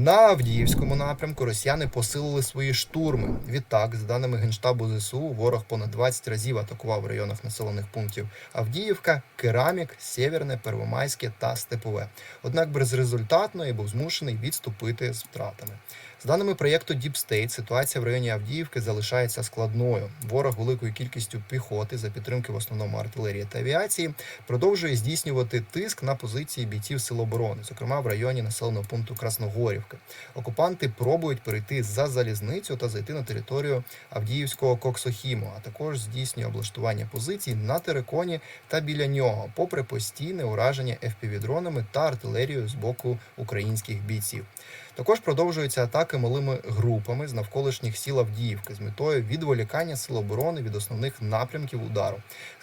На Авдіївському напрямку росіяни посилили свої штурми. Відтак, за даними генштабу ЗСУ, ворог понад 20 разів атакував в районах населених пунктів Авдіївка, Керамік, Сєвєрне, Первомайське та Степове. Однак безрезультатно і був змушений відступити з втратами. За даними проєкту Deep State, ситуація в районі Авдіївки залишається складною. Ворог великою кількістю піхоти за підтримки в основному артилерії та авіації продовжує здійснювати тиск на позиції бійців сил оборони, зокрема в районі населеного пункту Красногорівки. Окупанти пробують перейти за залізницю та зайти на територію Авдіївського Коксохіму, а також здійснює облаштування позицій на териконі та біля нього, попри постійне ураження FPV-дронами та артилерією з боку українських бійців. Також продовжуються атаки малими групами з навколишніх сіл Авдіївки з метою відволікання сил оборони від основних напрямків удару.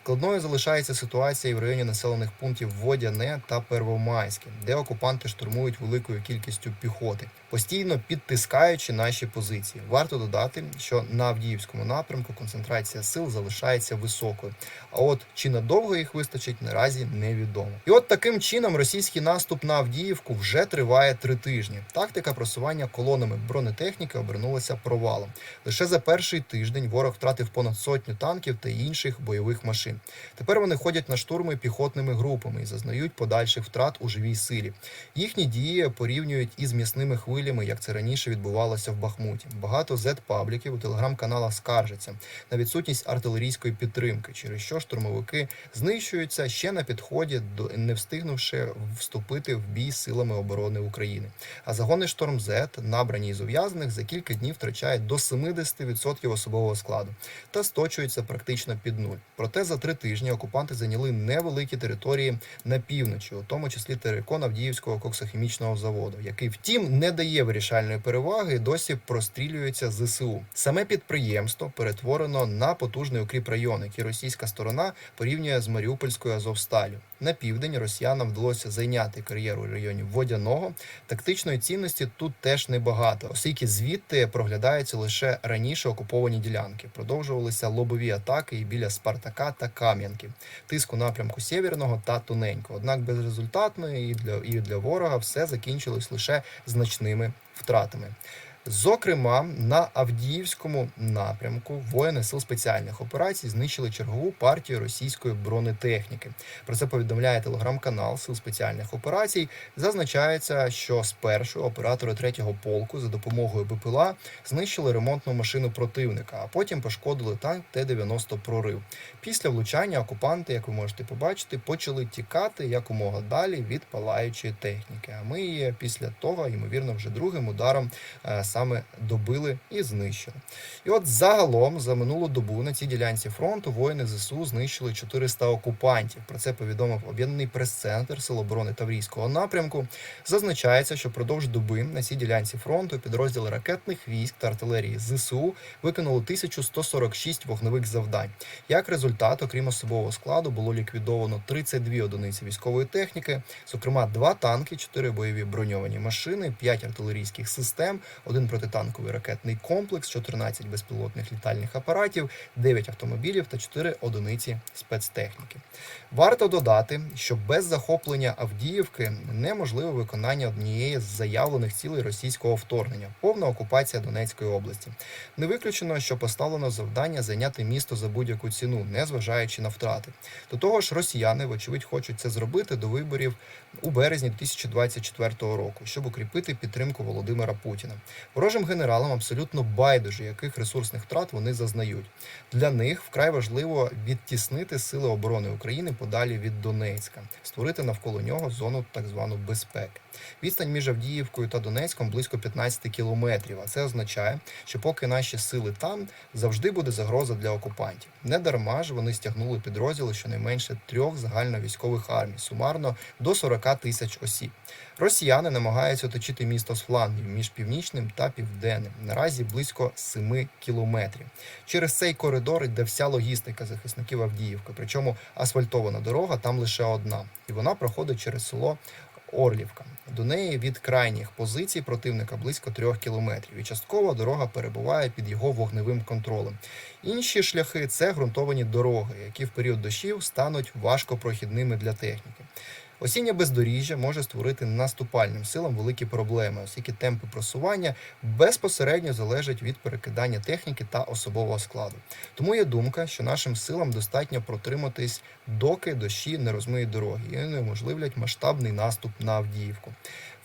Складною залишається ситуація і в районі населених пунктів Водяне та Первомайське, де окупанти штурмують великою кількістю піхоти, постійно підтискаючи наші позиції. Варто додати, що на Авдіївському напрямку концентрація сил залишається високою. А от чи надовго їх вистачить, наразі невідомо. І от таким чином російський наступ на Авдіївку вже триває три тижні. Тактика просування колонами бронетехніки обернулася провалом. Лише за перший тиждень ворог втратив понад сотню танків та інших бойових машин. Тепер вони ходять на штурми піхотними групами і зазнають подальших втрат у живій силі. Їхні дії порівнюють із м'ясними хвилями, як це раніше відбувалося в Бахмуті. Багато зет-пабліків у телеграм-каналах скаржаться на відсутність артилерійської підтримки, через що штурмовики знищуються ще на підході, не встигнувши вступити в бій силами оборони України. А загони шторм З, набрані із ув'язнених, за кілька днів втрачають до 70% особового складу та сточуються практично під нуль. Проте за три тижні окупанти зайняли невеликі території на півночі, у тому числі терикон Авдіївського коксохімічного заводу, який втім не дає вирішальної переваги і досі прострілюється ЗСУ. Саме підприємство перетворено на потужний укріп район, який російська сторона порівнює з Маріупольською Азовсталю. На південь росіянам вдалося зайняти кар'єру в районі Водяного. Тактичної цінності тут теж небагато, оскільки звідти проглядаються лише раніше окуповані ділянки. Продовжувалися лобові атаки і біля Спартака та Кам'янки, тиск у напрямку Сєвєрного та Тоненько. Однак безрезультатно і для і для ворога все закінчилось лише значними втратами. Зокрема, на Авдіївському напрямку воїни сил спеціальних операцій знищили чергову партію російської бронетехніки. Про це повідомляє телеграм-канал Сил спеціальних операцій. Зазначається, що спершу оператори третього полку за допомогою БПЛА знищили ремонтну машину противника, а потім пошкодили танк Т-90 прорив. Після влучання окупанти, як ви можете побачити, почали тікати якомога далі від палаючої техніки. А ми після того, ймовірно, вже другим ударом е, саме добили і знищили. І от загалом за минулу добу на цій ділянці фронту воїни ЗСУ знищили 400 окупантів. Про це повідомив об'єднаний прес-центр Сил оборони Таврійського напрямку. Зазначається, що впродовж доби на цій ділянці фронту підрозділи ракетних військ та артилерії ЗСУ виконали 1146 вогневих завдань. Як результат, окрім особового складу, було ліквідовано 32 одиниці військової техніки, зокрема, два танки, 4 бойові броньовані машини, 5 артилерійських систем, один протитанковий ракетний комплекс, 14 безпілотних літальних апаратів, 9 автомобілів та 4 одиниці спецтехніки. Варто додати, що без захоплення Авдіївки неможливе виконання однієї з заявлених цілей російського вторгнення повна окупація Донецької області. Не виключено, що поставлено завдання зайняти місто за будь-яку ціну, незважаючи на втрати. До того ж, росіяни, вочевидь, хочуть це зробити до виборів у березні 2024 року, щоб укріпити підтримку Володимира Путіна. Ворожим генералам абсолютно байдуже, яких ресурсних втрат вони зазнають. Для них вкрай важливо відтіснити сили оборони України подалі від Донецька, створити навколо нього зону так звану безпеки. Відстань між Авдіївкою та Донецьком близько 15 кілометрів. А це означає, що поки наші сили там завжди буде загроза для окупантів. Не дарма ж вони стягнули підрозділи щонайменше трьох загальновійськових армій, сумарно до 40 тисяч осіб. Росіяни намагаються оточити місто з флангів між північним та південним. Наразі близько 7 кілометрів. Через цей коридор йде вся логістика захисників Авдіївки. Причому асфальтована дорога там лише одна, і вона проходить через село. Орлівка. До неї від крайніх позицій противника близько трьох кілометрів. І частково дорога перебуває під його вогневим контролем. Інші шляхи це ґрунтовані дороги, які в період дощів стануть важкопрохідними для техніки. Осіннє бездоріжжя може створити наступальним силам великі проблеми, оскільки темпи просування безпосередньо залежать від перекидання техніки та особового складу. Тому є думка, що нашим силам достатньо протриматись, доки дощі не розмиють дороги і не уможливлять масштабний наступ на Авдіївку.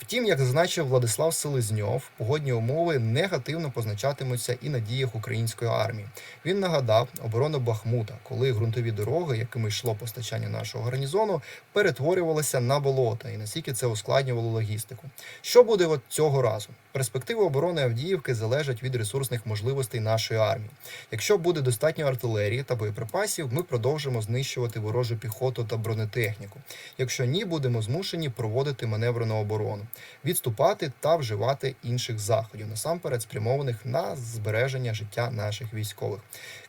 Втім, як зазначив Владислав Селезньов, погодні умови негативно позначатимуться і на діях української армії. Він нагадав оборону Бахмута, коли ґрунтові дороги, якими йшло постачання нашого гарнізону, перетворювалися на болота, і наскільки це ускладнювало логістику. Що буде от цього разу? Перспективи оборони Авдіївки залежать від ресурсних можливостей нашої армії. Якщо буде достатньо артилерії та боєприпасів, ми продовжимо знищувати ворожу піхоту та бронетехніку. Якщо ні, будемо змушені проводити маневрену оборону, відступати та вживати інших заходів, насамперед спрямованих на збереження життя наших військових.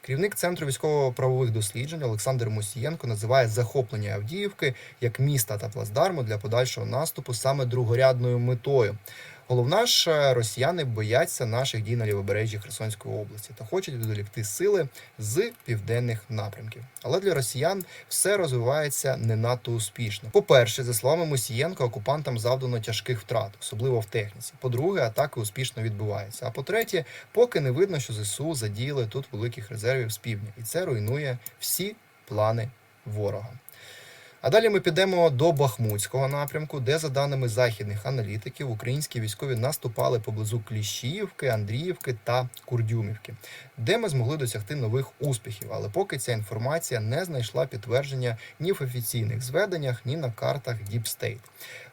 Керівник центру військово-правових досліджень Олександр Мусієнко називає захоплення Авдіївки як міста та плацдарму для подальшого наступу саме другорядною метою. Головна ж росіяни бояться наших дій на лівобережжі Херсонської області та хочуть відволікти сили з південних напрямків. Але для росіян все розвивається не надто успішно. По-перше, за словами Мусієнка, окупантам завдано тяжких втрат, особливо в техніці. По-друге, атаки успішно відбуваються. А по-третє, поки не видно, що ЗСУ задіяли тут великих резервів з півдня, і це руйнує всі плани ворога. А далі ми підемо до Бахмутського напрямку, де, за даними західних аналітиків, українські військові наступали поблизу Кліщіївки, Андріївки та Курдюмівки, де ми змогли досягти нових успіхів. Але поки ця інформація не знайшла підтвердження ні в офіційних зведеннях, ні на картах State.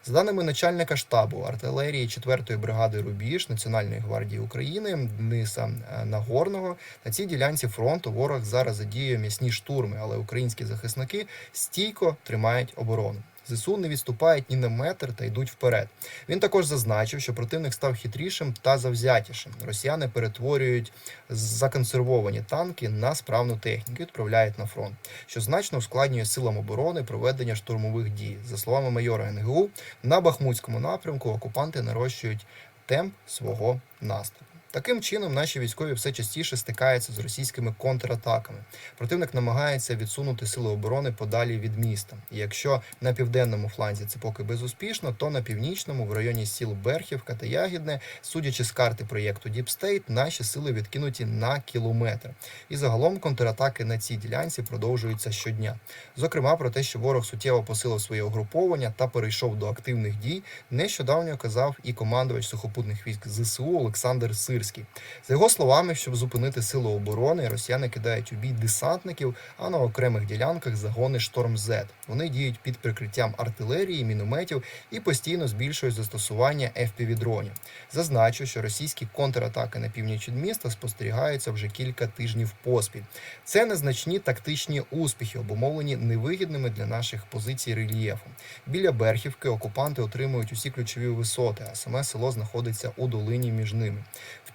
За даними начальника штабу артилерії 4-ї бригади Рубіж Національної гвардії України Дениса е, Нагорного, на цій ділянці фронту ворог зараз задіює м'ясні штурми, але українські захисники стійко тримають оборону. ЗСУ не відступають ні на метр та йдуть вперед. Він також зазначив, що противник став хитрішим та завзятішим. Росіяни перетворюють законсервовані танки на справну техніку і відправляють на фронт, що значно ускладнює силам оборони проведення штурмових дій. За словами майора НГУ, на Бахмутському напрямку окупанти нарощують темп свого наступу. Таким чином, наші військові все частіше стикаються з російськими контратаками. Противник намагається відсунути сили оборони подалі від міста. І якщо на південному фланзі це поки безуспішно, то на північному, в районі сіл Берхівка та Ягідне, судячи з карти проєкту State, наші сили відкинуті на кілометр. І загалом контратаки на цій ділянці продовжуються щодня. Зокрема, про те, що ворог суттєво посилив своє угруповання та перейшов до активних дій, нещодавно казав і командувач сухопутних військ ЗСУ Олександр Сирський. За його словами, щоб зупинити силу оборони, росіяни кидають у бій десантників, а на окремих ділянках загони Шторм З. Вони діють під прикриттям артилерії, мінометів і постійно збільшують застосування fpv дронів. Зазначу, що російські контратаки на північ міста спостерігаються вже кілька тижнів поспіль. Це незначні тактичні успіхи, обумовлені невигідними для наших позицій рельєфом. Біля Берхівки окупанти отримують усі ключові висоти, а саме село знаходиться у долині між ними.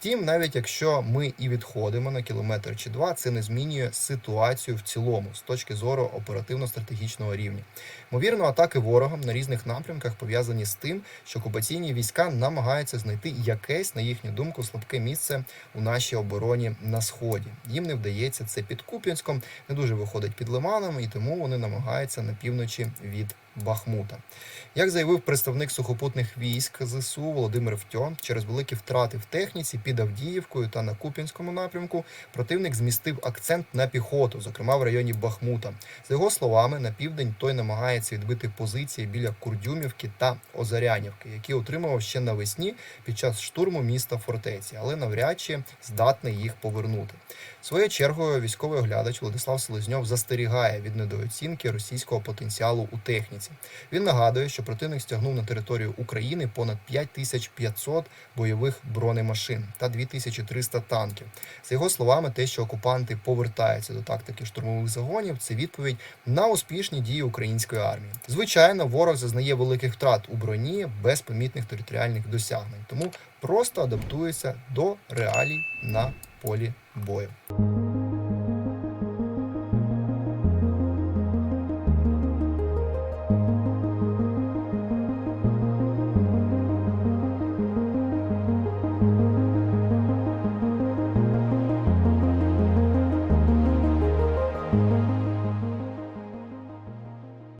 Втім, навіть якщо ми і відходимо на кілометр чи два, це не змінює ситуацію в цілому з точки зору оперативно-стратегічного рівня. Ймовірно, атаки ворогом на різних напрямках пов'язані з тим, що окупаційні війська намагаються знайти якесь, на їхню думку, слабке місце у нашій обороні на сході. Їм не вдається це під Куп'янськом, не дуже виходить під Лиманом, і тому вони намагаються на півночі від Бахмута. Як заявив представник сухопутних військ ЗСУ Володимир Втьо, через великі втрати в техніці під Авдіївкою та на Куп'янському напрямку противник змістив акцент на піхоту, зокрема в районі Бахмута. За його словами, на південь той намагається відбити позиції біля Курдюмівки та Озарянівки, які отримував ще навесні під час штурму міста фортеці, але навряд чи здатний їх повернути. Своєю чергою військовий оглядач Владислав Селезньов застерігає від недооцінки російського потенціалу у техніці. Він нагадує, що противник стягнув на територію України понад 5500 бойових бронемашин та 2300 танків. За його словами, те, що окупанти повертаються до тактики штурмових загонів, це відповідь на успішні дії української армії. Звичайно, ворог зазнає великих втрат у броні без помітних територіальних досягнень, тому просто адаптується до реалій на полі бою.